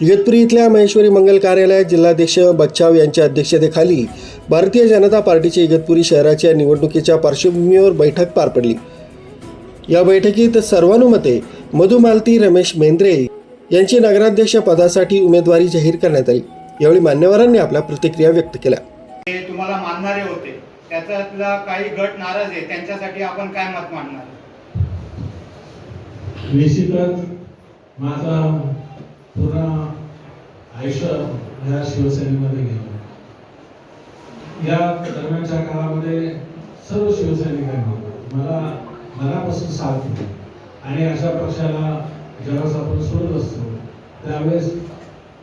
इगतपुरी इथल्या महेश्वरी मंगल कार्यालयात जिल्हाध्यक्ष बच्चाव यांच्या अध्यक्षतेखाली भारतीय जनता पार्टीच्या इगतपुरी शहराच्या निवडणुकीच्या पार्श्वभूमीवर बैठक पार पडली. या बैठकीत सर्वानुमते मधुमालती रमेश मेंद्रे यांची नगराध्यक्ष पदासाठी उमेदवारी जाहीर करण्यात आली. यावेळी मान्यवरांनी आपल्या प्रतिक्रिया व्यक्त केल्या. तुम्हाला मानणारे होते. त्याच्यातला काही गट नाराज आहे. त्यांच्यासाठी आपण काय मत मांडणार निश्चितच माझा पूर्ण आयुष्य या शिवसेनेमध्ये गेलं. या दरम्यानच्या काळामध्ये सर्व शिवसैनिकांनी मला मनापासून साथ दिली आणि अशा पक्षाला ज्यावेळेस आपण सोडत असतो त्यावेळेस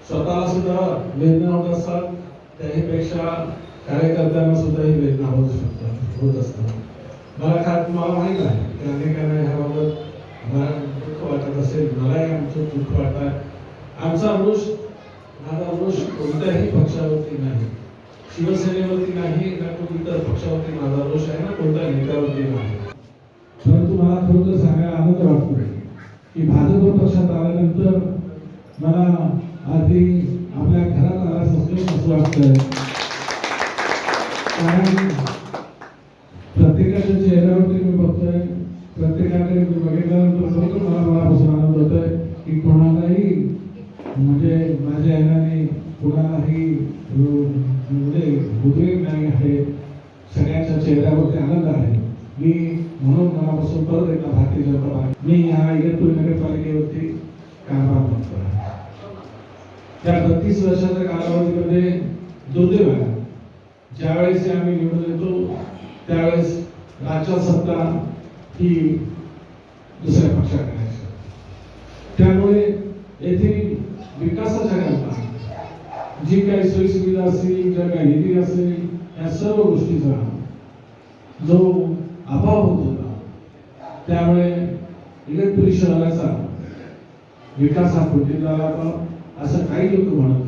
स्वतःला सुद्धा वेदना होत असतात. त्याहीपेक्षा कार्यकर्त्यांना सुद्धा ही वेदना होत शकतात होत असतात. मला खात मला माहीत आहे. की अनेकांना ह्याबाबत मला दुःख वाटत असेल मलाही आमचं दुःख वाटत आमचा रोष माझा रोष कोणत्याही पक्षावरती नाही. शिवसेनेवरती नाही ना कोण इतर पक्षावरती माझा रोष आहे ना कोणत्या नेत्यावरती नाही. परंतु मला खरोखर सांगायला आनंद वाटतो की भाजप पक्षात आल्यानंतर मला आधी आपल्या घरात आल्यास असं वाटतंय. कारण प्रत्येकाच्या चेहऱ्यावरती मी बघतोय प्रत्येकाकडे मी बघितलं खरोखर मला मनापासून आनंद होतोय की कोणालाही म्हणजे माझ्या येण्याने कोणालाही अं, म्हणजे उद्रेक नाही आहे. सगळ्यांच्या चेहऱ्यावरती आनंद आहे. मी म्हणून मनापासून परत एकदा भारतीय जनता पार्टी मी ह्या इगतपुरी नगरपालिकेवरती कारभार बघतोय त्या बत्तीस वर्षाच्या कालावधीमध्ये दुर्दैव आहे. ज्यावेळेस आम्ही निवडून येतो त्यावेळेस राज्यात सत्ता ही दुसऱ्या पक्षाकडे त्यामुळे येथील विकासाच्या जी काही सोयीसुविधा असतील ज्या काही निधी असेल या सर्व गोष्टीचा जो अभाव होत होता त्यामुळे इगतपुरी शहराचा विकास हा कुठे झाला होता असं काही लोक म्हणत